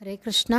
ஹரே கிருஷ்ணா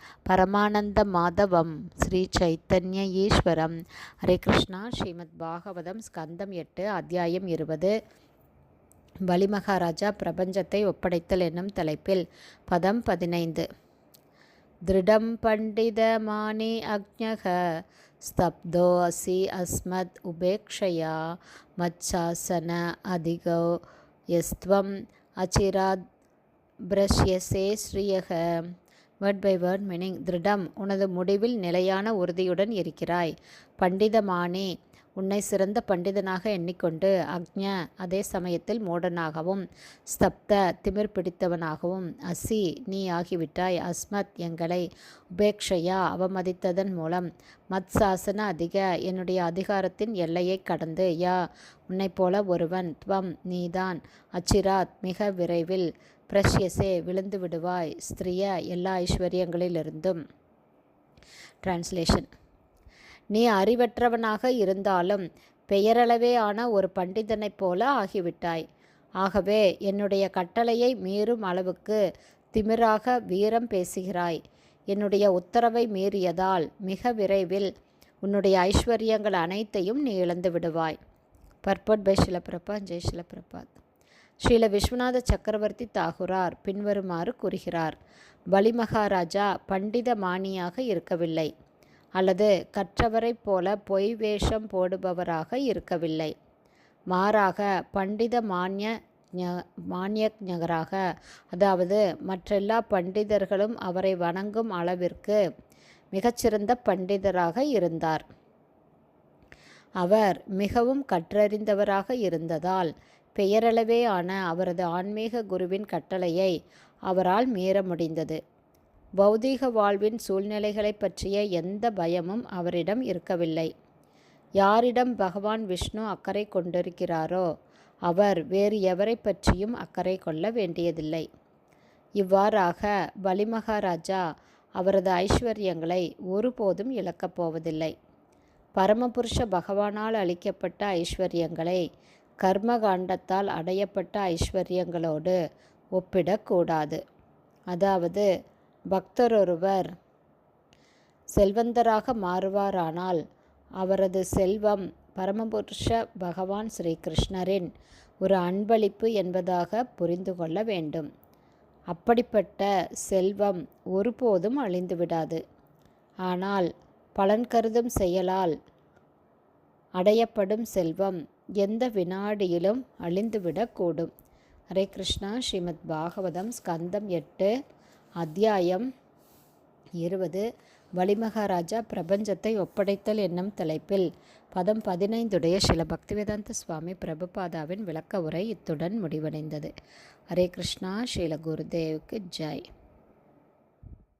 श्रीगुरुं दीनतारिणं परमानन्दमाधवं श्रीचैतन्य ஈஸ்வரம் ஹரே கிருஷ்ணா ஸ்ரீமத் பாகவதம் ஸ்கந்தம் எட்டு அத்தியாயம் இருபது பலிமகாராஜா பிரபஞ்சத்தை ஒப்படைத்தல் என்னும் தலைப்பில் பதம் பதினைந்து दृढं पण्डितमानि अज्ञः स्तब्धोऽसि अस्मद् उपेक्षया मच्छासन अधिगो यस्त्वम् अचिरात् பிரஷ்யசே ஸ்ரீயக வேர்ட் பை வேர்ட் மீனிங் திருடம். உனது முடிவில் நிலையான உறுதியுடன் இருக்கிறாய். பண்டிதமானே உன்னை சிறந்த பண்டிதனாக எண்ணிக்கொண்டு அக்ஞ அதே சமயத்தில் மூடனாகவும் ஸ்தப்த திமிர் பிடித்தவனாகவும் அசி நீ ஆகிவிட்டாய். அஸ்மத் எங்களை உபேக்ஷையா அவமதித்ததன் மூலம் மத் சாசன அதிக என்னுடைய அதிகாரத்தின் எல்லையை கடந்து யா உன்னை போல ஒருவன் துவம் நீதான். அச்சிராத் மிக விரைவில் பிரஷ்யஸே விழுந்து விடுவாய் ஸ்திரிய எல்லா ஐஸ்வர்யங்களிலிருந்தும். டிரான்ஸ்லேஷன் நீ அறிவற்றவனாக இருந்தாலும் பெயரளவே ஆன ஒரு பண்டிதனைப் போல ஆகிவிட்டாய். ஆகவே என்னுடைய கட்டளையை மீறும் அளவுக்கு திமிராக வீரம் பேசுகிறாய். என்னுடைய உத்தரவை மீறியதால் மிக விரைவில் உன்னுடைய ஐஸ்வர்யங்கள் அனைத்தையும் நீ இழந்து விடுவாய். பர்பட் பை ஷிலப்பிரபா ஜெய் ஷிலப்பிரபாத் ஸ்ரீல விஸ்வநாத சக்கரவர்த்தி தாகுரார் பின்வருமாறு கூறுகிறார் பலிமகாராஜா பண்டித மானியாக இருக்கவில்லை. அல்லது கற்றவரைப் போல பொய் வேஷம் போடுபவராக இருக்கவில்லை. மாறாக பண்டித மானிய மானியஜராக அதாவது மற்றெல்லா பண்டிதர்களும் அவரை வணங்கும் அளவிற்கு மிகச்சிறந்த பண்டிதராக இருந்தார். அவர் மிகவும் கற்றறிந்தவராக இருந்ததால் பெயரளவே ஆன அவரது ஆன்மீக குருவின் கட்டளையை அவரால் மீற முடிந்தது. பௌதீக வாழ்வின் சூழ்நிலைகளை பற்றிய எந்த பயமும் அவரிடம் இருக்கவில்லை. யாரிடம் பகவான் விஷ்ணு அக்கறை கொண்டிருக்கிறாரோ அவர் வேறு எவரை பற்றியும் அக்கறை கொள்ள வேண்டியதில்லை. இவ்வாறாக பலிமகாராஜா அவரது ஐஸ்வர்யங்களை ஒருபோதும் இழக்கப் போவதில்லை. பரமபுருஷ பகவானால் அளிக்கப்பட்ட ஐஸ்வர்யங்களை கர்மகாண்டத்தால் அடையப்பட்ட ஐஸ்வர்யங்களோடு ஒப்பிடக்கூடாது. அதாவது பக்தரொருவர் செல்வந்தராக மாறுவாரானால் அவரது செல்வம் பரமபுருஷ பகவான் ஸ்ரீகிருஷ்ணரின் ஒரு அன்பளிப்பு என்பதாக புரிந்து கொள்ள வேண்டும். அப்படிப்பட்ட செல்வம் ஒருபோதும் அழிந்துவிடாது ஆனால் பலன் கருதும் செயலால் அடையப்படும் செல்வம் எந்த வினாடியிலும் அழிந்துவிடக்கூடும் ஹரே கிருஷ்ணா. ஸ்ரீமத் பாகவதம் ஸ்கந்தம் எட்டு அத்தியாயம் இருபது. வலிமகாராஜா பிரபஞ்சத்தை ஒப்படைத்தல் என்னும் தலைப்பில் பதம் பதினைந்துடைய சில பக்திவேதாந்த சுவாமி பிரபுபாதாவின் விளக்க உரை இத்துடன் முடிவடைந்தது. ஹரே கிருஷ்ணா. ஸ்ரீல குருதேவுக்கு ஜெய்.